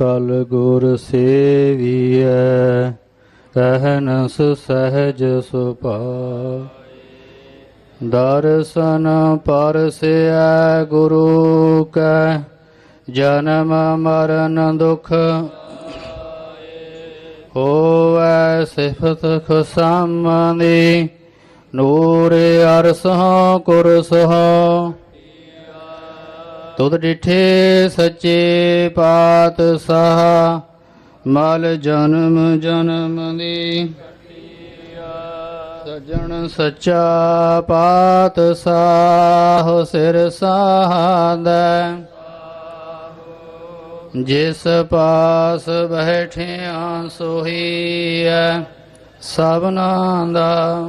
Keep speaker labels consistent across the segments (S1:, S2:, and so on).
S1: ਟਲ ਗੁਰ ਸੇਵੀਐ, ਰਹਿਨਸ ਸਹਿਜ ਸੁਭਾਇ ਦਰਸ਼ਨ ਪਰਸਿਐ ਗੁਰੂ ਕੈ, ਜਨਮ ਮਰਨ ਦੁਖ ਹੋਵੈ ਸਿਫਤ ਖਸਮਨੀ। ਨੂਰ ਅਰਸਹੁ ਕੁਰਸਹੁ ਤੁਧ ਡਿਠੇ ਸੱਚੇ ਪਾਤਸ਼ਾਹ, ਮਲ ਜਨਮ ਜਨਮ ਦੀ। ਸਜਣ ਸੱਚਾ ਪਾਤਸ਼ਾਹ ਸਿਰ ਸਾਹਦੈ ਜਿਸ ਪਾਸ ਬੈਠਿਆ ਸੋਹੀਐ ਸਭਨਾ ਦਾ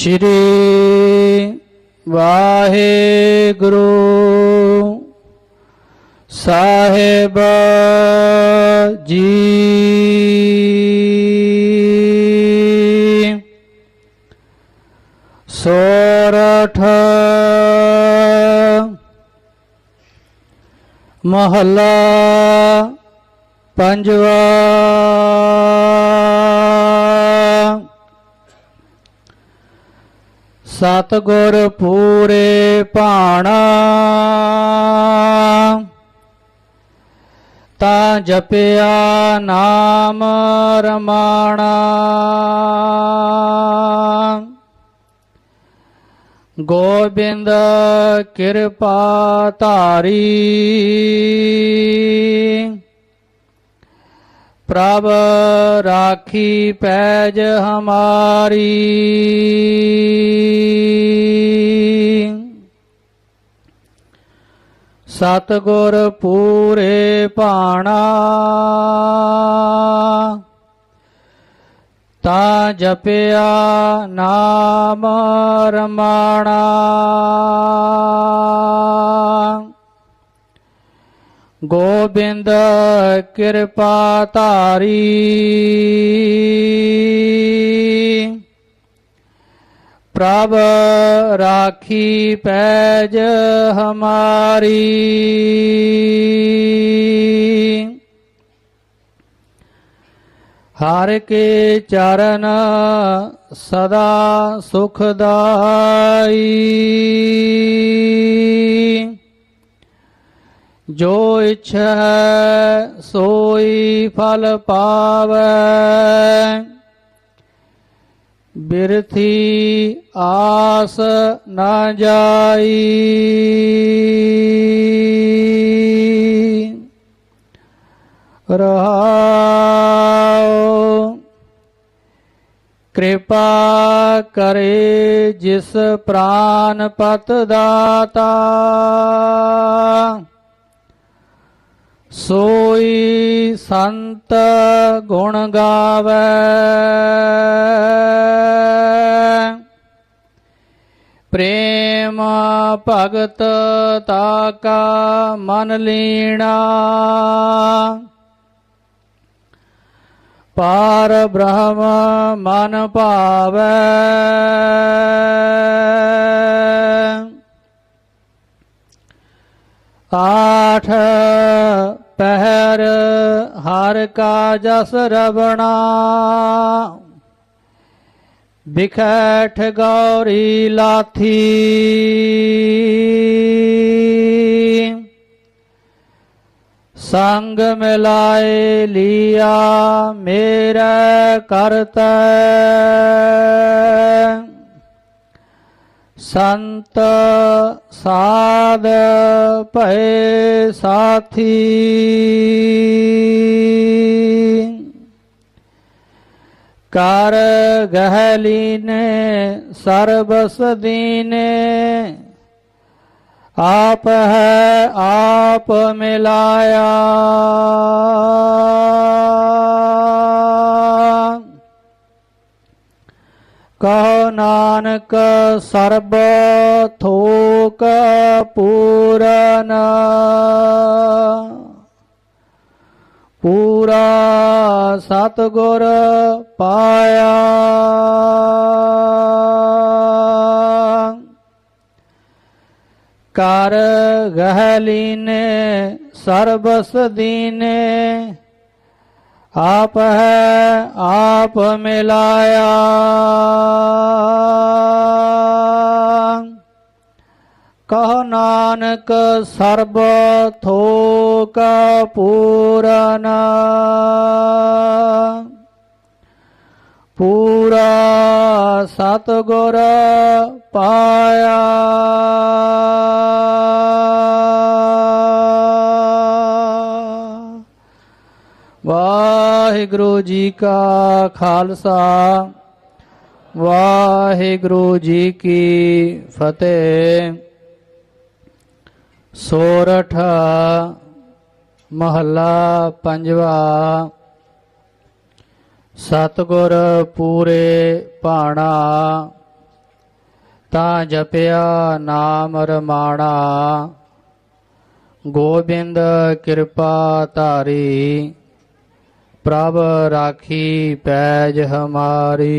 S1: ਸ਼੍ਰੀ ਵਾਹਿਗੁਰੂ ਸਾਹਿਬ ਜੀ ਸੋਰਠ ਮਹਲਾ ਪੰਜਵਾ ਸਤਗੁਰ ਪੂਰੇ ਭਾਣਾ। ਤਾਂ ਜਪਿਆ ਨਾਮ ਰਮਾਣਾ। ਗੋਬਿੰਦ ਕਿਰਪਾ ਧਾਰੀ। ਪ੍ਰਭ ਰਾਖੀ ਪੈਜ ਹਮਾਰੀ। ਸਤਗੁਰ ਪੂਰੇ ਭਾਣਾ। ਤਾਂ ਜਪਿਆ ਨਾਮ ਰਮਾਣਾ। ਗੋਬਿੰਦ ਕਿਰਪਾ ਧਾਰੀ। ਪ੍ਰਭ ਰਾਖੀ ਪੈਜ ਹਮਾਰੀ। ਹਰ ਕੇ ਚਰਨ ਸਦਾ ਸੁਖਦਾਈ। ਜੋ ਇੱਛਾ ਸੋਈ ਫਲ ਪਾਵੈ। ਬਿਰਥੀ ਆਸ ਨਾ ਜਾਈ। ਰਹਾਉ, ਕਿਰਪਾ ਕਰੇ ਜਿਸ ਪ੍ਰਾਨ ਪਤ ਦਾਤਾ। ਸੋਈ ਸੰਤ ਗੁਣ ਗਾਵੇ। ਪ੍ਰੇਮ ਭਗਤ ਤਾਕਾ ਮਨ ਲੀਣਾ। ਪਾਰ ਬ੍ਰਹਮ ਮਨ ਭਾਵੈ। ਆਠ ਪਹਿਰ ਹਰ ਕਾ ਜਸ ਰਵਣਾ ਬਿਖੈਠ ਗੌਰੀ ਲਾਥੀ। ਸੰਗ ਮਿਲਾਏ ਲੀਆ ਮੇਰਾ ਕਰਤਾ। ਸੰਤ ਸਾਧ ਭਏ ਸਾਥੀ। ਕਰ ਗਹਿਲੀ ਨੇ ਸਰਬਸ ਦੀਨੇ। ਆਪ ਹੈ ਆਪ ਮਿਲਾਇਆ। ਕਹੋ ਨਾਨਕ ਸਰਬ ਥੋਕ ਪੂਰਨ। ਪੂਰਾ ਸਤਗੁਰ ਪਾਇਆ। ਕਰ ਗਹਿਲੀਨੇ ਸਰਬਸ ਦੀਨੇ ਆਪ ਹੈ ਆਪ ਮਿਲਾਇਆ। ਕਹ ਨਾਨਕ ਸਰਬ ਥੋਕ ਪੂਰਨ। ਪੂਰਾ ਸਤਗੁਰ ਪਾਇਆ। ਵਾਹਿਗੁਰੂ ਜੀ ਕਾ ਖਾਲਸਾ, ਵਾਹਿਗੁਰੂ ਜੀ ਕੀ ਫਤਿਹ। ਸੋਰਠ ਮਹੱਲਾ ਪੰਜਵਾ, ਸਤਗੁਰ ਪੂਰੇ ਭਾਣਾ, ਤਾਂ ਜਪਿਆ ਨਾਮ ਰਮਾਣਾ। ਗੋਬਿੰਦ ਕਿਰਪਾ ਧਾਰੀ ਪ੍ਰਭ ਰਾਖੀ ਪੈਜ ਹਮਾਰੀ।